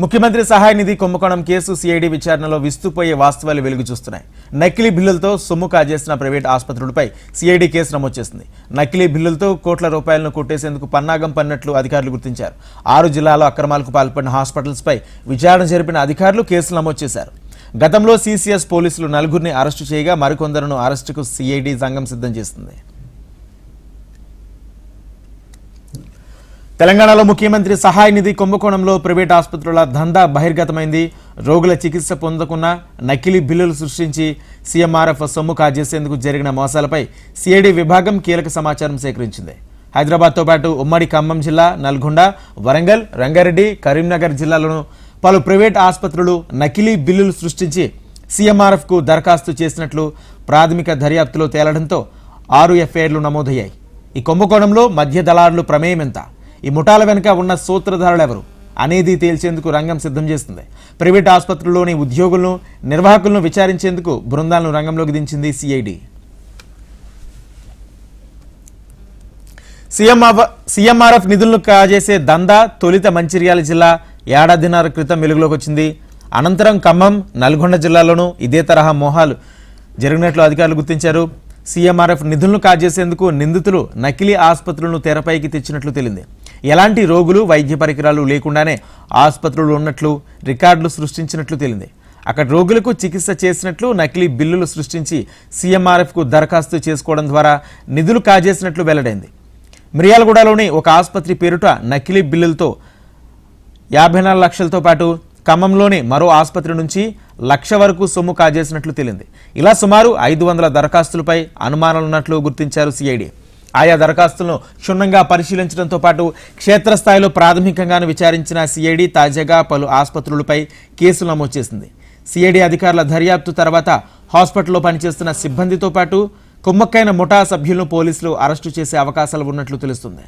ముఖ్యమంత్రి సహాయ నిధి కుంభకోణం కేసు సిఐడి విచారణలో విస్తుపోయే వాస్తవాలు వెలుగు చూస్తున్నాయి. నకిలీ బిల్లులతో సొమ్ము కాజేసిన ప్రైవేట్ ఆసుపత్రులపై సిఐడి కేసు నమోదు చేసింది. నకిలీ బిల్లులతో కోట్ల రూపాయలను కొట్టేసేందుకు పన్నాగం పన్నట్లు అధికారులు గుర్తించారు. ఆరు జిల్లాలో అక్రమాలకు పాల్పడిన హాస్పిటల్స్పై విచారణ జరిపిన అధికారులు కేసులు నమోదు చేశారు. గతంలో సిసిఎస్ పోలీసులు నలుగురిని అరెస్టు చేయగా మరికొందరును అరెస్టుకు సిఐడి సంఘం సిద్ధం చేస్తుంది తెలంగాణలో ముఖ్యమంత్రి సహాయ నిధి కుంభకోణంలో ప్రైవేట్ ఆసుపత్రుల దందా బహిర్గతమైంది. రోగుల చికిత్స పొందకుండా నకిలీ బిల్లులు సృష్టించి సీఎంఆర్ఎఫ్ సొమ్ము కాజేసేందుకు జరిగిన మోసాలపై సిఐడి విభాగం కీలక సమాచారం సేకరించింది. హైదరాబాద్తో పాటు ఉమ్మడి ఖమ్మం జిల్లా నల్గొండ వరంగల్ రంగారెడ్డి కరీంనగర్ జిల్లాలోనూ పలు ప్రైవేట్ ఆసుపత్రులు నకిలీ బిల్లులు సృష్టించి సీఎంఆర్ఎఫ్కు దరఖాస్తు చేసినట్లు ప్రాథమిక దర్యాప్తులో తేలడంతో ఆరు ఎఫ్ఐఆర్లు నమోదయ్యాయి. ఈ కుంభకోణంలో మధ్య దళారులు ప్రమేయం ఎంత? ఈ ముఠాల వెనుక ఉన్న సూత్రధారులెవరు? అనేది తేల్చేందుకు రంగం సిద్ధం చేస్తుంది. ప్రైవేట్ ఆసుపత్రుల్లోని ఉద్యోగులను నిర్వాహకులను విచారించేందుకు బృందాలను రంగంలోకి దించింది సిఐడి. సీఎంఆర్ఎఫ్ నిధులను కాజేసే దందా తొలిత మంచిర్యాల జిల్లా ఏడాదిన్నర క్రితం వెలుగులోకి వచ్చింది అనంతరం ఖమ్మం నల్గొండ జిల్లాలోనూ ఇదే తరహా మోహాలు జరిగినట్లు అధికారులు గుర్తించారు. సీఎంఆర్ఎఫ్ నిధులను కాజేసేందుకు నిందితులు నకిలీ ఆసుపత్రులను తెరపైకి తెచ్చినట్లు తెలింది. ఎలాంటి రోగులు వైద్య పరికరాలు లేకుండానే ఆసుపత్రులు ఉన్నట్లు రికార్డులు సృష్టించినట్లు తెలింది. అక్కడ రోగులకు చికిత్స చేసినట్లు నకిలీ బిల్లులు సృష్టించి సీఎంఆర్ఎఫ్కు దరఖాస్తు చేసుకోవడం ద్వారా నిధులు కాజేసినట్లు వెల్లడైంది. మిర్యాలగూడలోని ఒక ఆసుపత్రి పేరుట నకిలీ బిల్లులతో యాభై నాలుగు లక్షలతో పాటు ఖమ్మంలోని మరో ఆసుపత్రి నుంచి లక్ష వరకు సొమ్ము కాజేసినట్లు తేలింది. ఇలా సుమారు ఐదు వందల దరఖాస్తులపై అనుమానాలున్నట్లు గుర్తించారు సిఐడి. ఆయా దరఖాస్తులను క్షుణ్ణంగా పరిశీలించడంతో పాటు క్షేత్రస్థాయిలో ప్రాథమికంగాను విచారించిన సిఐడి తాజాగా పలు ఆసుపత్రులపై కేసులు నమోదు చేసింది. సిఐడి అధికారుల దర్యాప్తు తర్వాత హాస్పిటల్లో పనిచేస్తున్న సిబ్బందితో పాటు కుమ్మక్కైన ముఠా సభ్యులను పోలీసులు అరెస్టు చేసే అవకాశాలు ఉన్నట్లు తెలుస్తుంది.